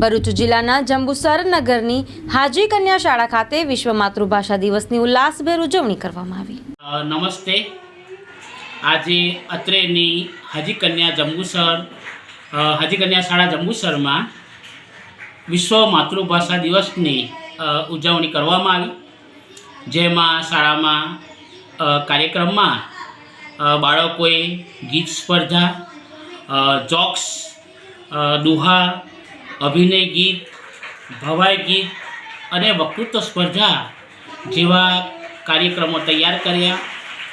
ભરૂચ જિલ્લાના જંબુસર નગરની હાજી કન્યા શાળા ખાતે વિશ્વ માતૃભાષા દિવસની ઉલ્લાસભેર ઉજવણી કરવામાં આવી. નમસ્તે. આજે અત્રેની હાજી કન્યા જંબુસર હાજી કન્યા શાળા જંબુસરમાં વિશ્વ માતૃભાષા દિવસની ઉજવણી કરવામાં આવી. જેમાં શાળામાં કાર્યક્રમમાં બાળકોએ ગીત સ્પર્ધા જોક્સ દુહા અભિનય ગીત, ભવાઈ ગીત અને વક્તૃત્વ સ્પર્ધા જેવા કાર્યક્રમો તૈયાર કર્યા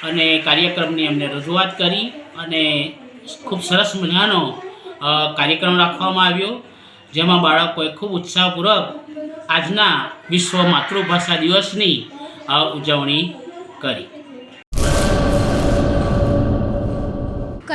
અને કાર્યક્રમની એમને રજૂઆત કરી અને ખૂબ સરસ મજાનો કાર્યક્રમ રાખવામાં આવ્યો, જેમાં બાળકોએ ખૂબ ઉત્સાહપૂર્વક આજના વિશ્વ માતૃભાષા દિવસની ઉજવણી કરી.